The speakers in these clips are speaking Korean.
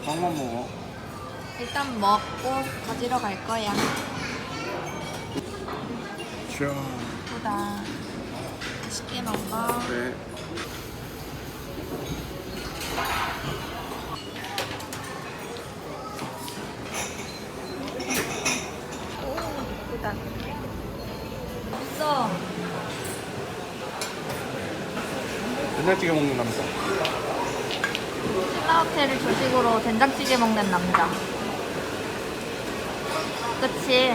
빵만 먹어. 일단 먹고 가지러 갈 거야. 자, 예쁘다. 맛있게 먹어. 네. 예쁘다. 있어. 된장찌개 먹는 남자. 신라호텔을 조식으로 된장찌개 먹는 남자. 그치?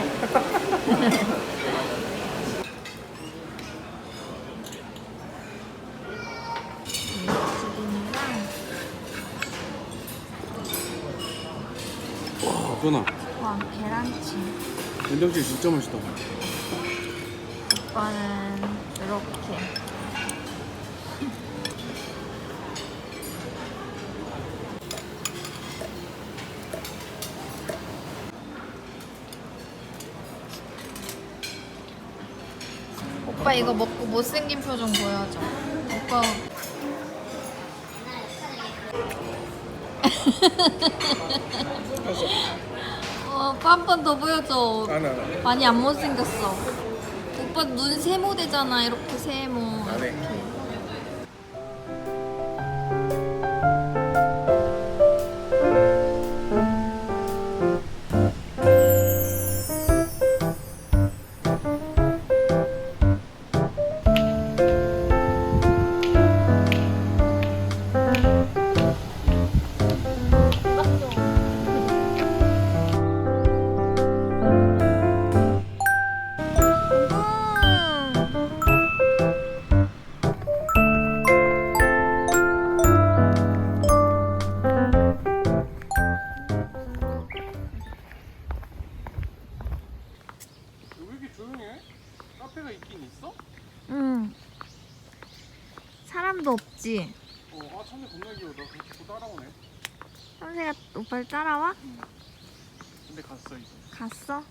와, 누나. 와 계란찜. 된장찌개 진짜 맛있다. 오빠는 이렇게. 오빠 이거 먹고 못생긴 표정 보여줘. 오빠. 어, 오빠 한 번 더 보여줘. 안 해. 많이 안 못생겼어. 오빠 눈 세모 되잖아. 이렇게 세모. 따라와? 근데 갔어, 이제. 갔어?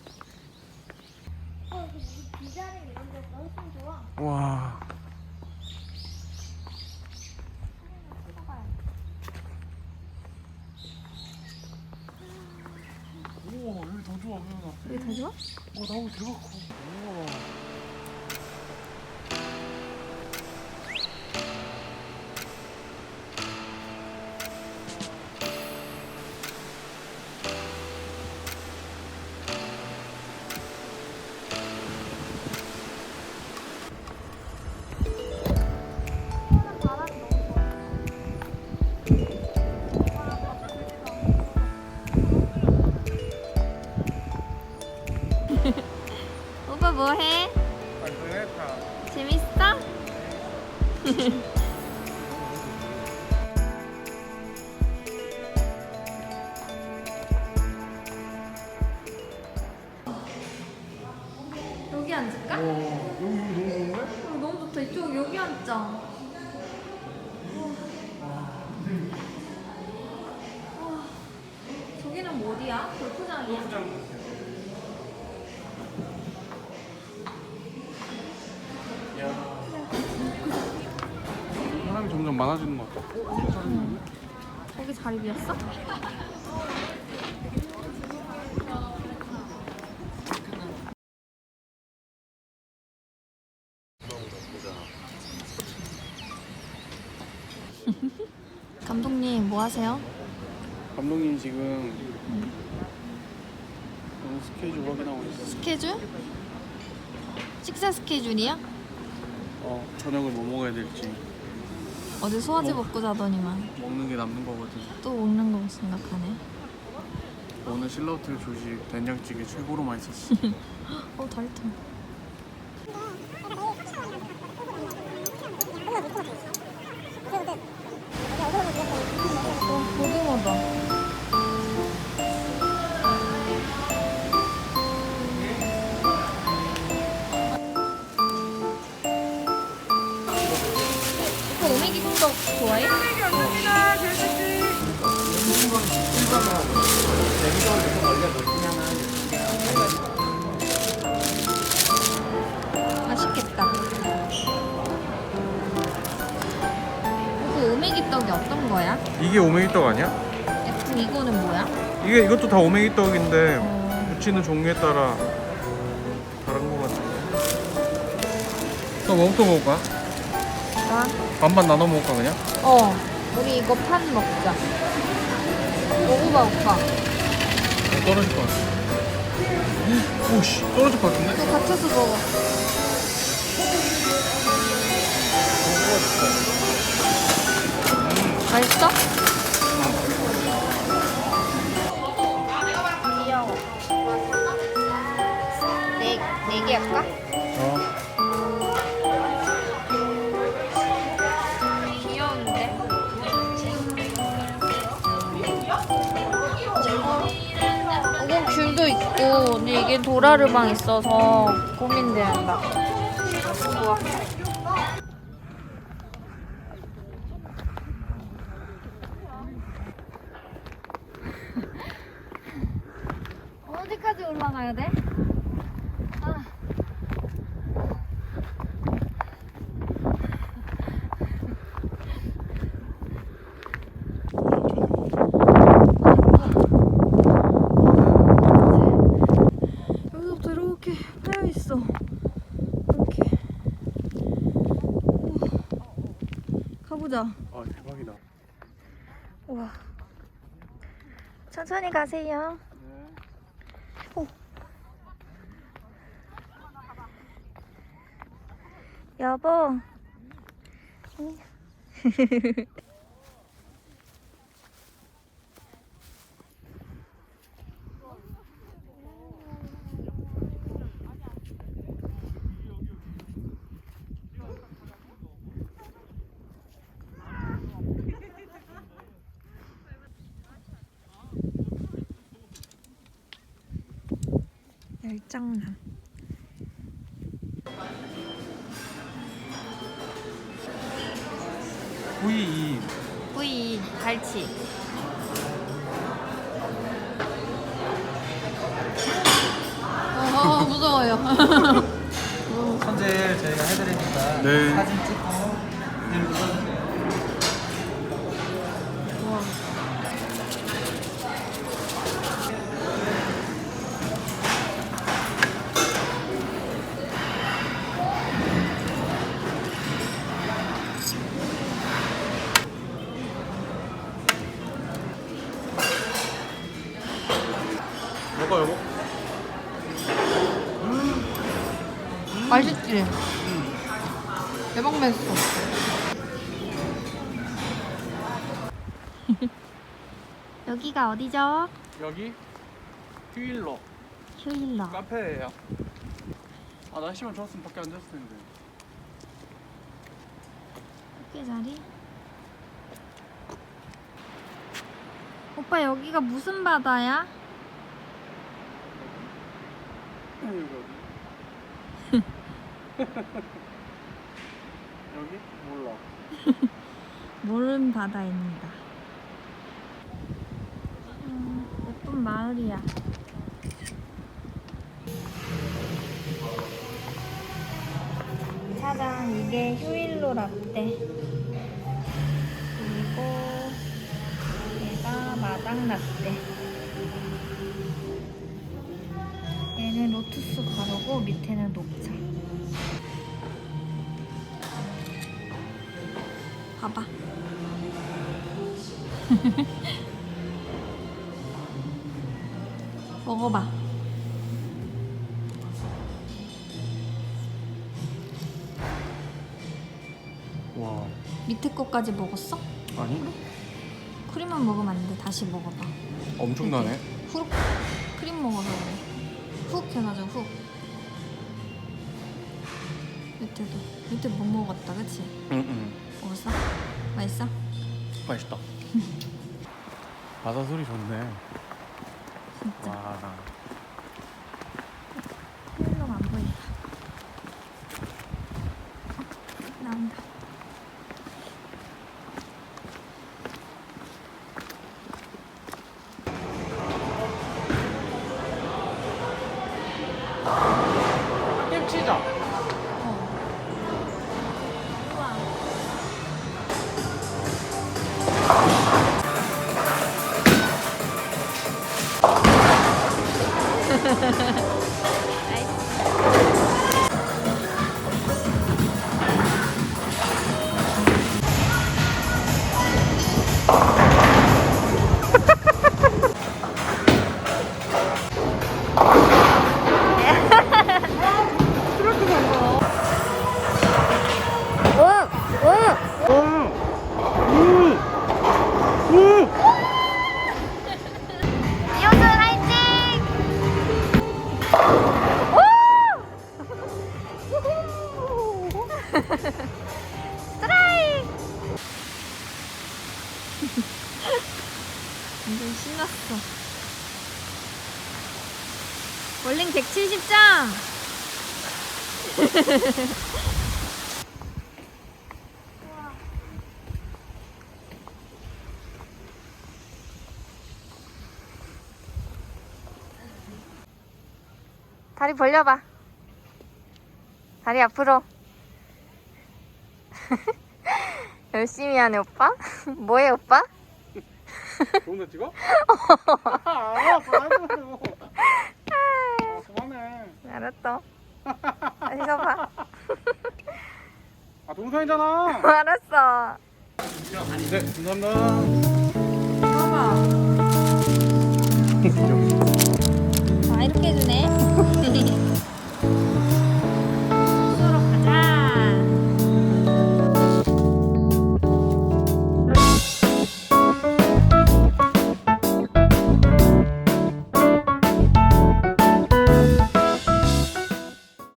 와. 우와, 여기 더 좋아. 여기 더 좋아? 와, 나무 대박 커. 우와. 뭐해? 재밌어? 여기 앉을까? 와, 여기 너무 좋은데? 어, 너무 좋다. 이쪽 여기 앉자. 우와. 저기는 뭐 어디야? 골프장이야? 많아지는 것 같아. 거기 자리 비었어? 감독님 뭐 하세요? 감독님 지금 오늘 스케줄 확인하고 있어. 스케줄? 식사 스케줄이야? 어, 저녁을 뭐 먹어야 될지 어제 소화제 먹고 자더니만 먹는 게 남는 거거든. 또 먹는 거 생각하네. 오늘 신라호텔 조식 된장찌개 최고로 맛있었어. 어. 어 오빠 오메기 떡 좋아해? 맛있겠다. 그 오메기 떡이 어떤 거야? 이게 오메기 떡 아니야? 예쁜 이거는 뭐야? 이게 이것도 다 오메기 떡인데 어, 무치는 종류에 따라 다른 거 같은데. 너 뭐부터 먹을까? 나? 반반 나눠 먹을까 그냥? 어, 우리 이거 판 먹자. 먹어봐, 오빠. 어, 떨어질 것 같아. 오씨 떨어질 것 같은데? 이거 같아서 먹어. 맛있어? 도라르방 있어서 고민된다. 우와. 어디까지 올라가야 돼? 아. 여기서부터 이렇게 파여 있어. 이렇게. 우와. 가 보자. 아 대박이다. 우와. 천천히 가세요. 오. 여보. 열장난. V2 V 갈치. 어, 무서워요. 선제 저희가 해드리니까 네. 사진 찍고 늘 눌러주세요. 맛있지? 대박 맛있어. 여기가 어디죠? 여기 휘일러 휴일러. 카페예요. 아 날씨만 좋았으면 밖에 앉았을 텐데. 어깨 자리? 오빠 여기가 무슨 바다야? 여기 몰라. 모른 바다입니다. 음, 예쁜 마을이야. 짜잔, 이게 휴일로 라떼. 그리고 얘가 마당 라떼. 얘는 로투스 가루고 밑에는 녹차. 먹어봐. 와 밑에 거까지 먹었어? 아니 크림만 먹으면 안 돼. 다시 먹어봐. 엄청나네. 훅 크림 먹어서 그래. 훅 해가지고 훅. 밑에도 밑에 못 먹었다, 그치? 응응. 먹었어? 맛있어? 맛있다. 바다 소리 좋네. 진짜. 와 나. 헬로 안 보인다. 나온다. 김치자. 끝났어 볼링 170장 다리 벌려봐 다리 앞으로 열심히 하네 오빠? 뭐해 오빠? 좋은 데 찍어? 아, 그만해요. 아, 그만해. 알았어. 다시 서봐. 아, 동상이잖아. 알았어. 네, 감사합니다. 봐봐. 아, 이렇게 해주네.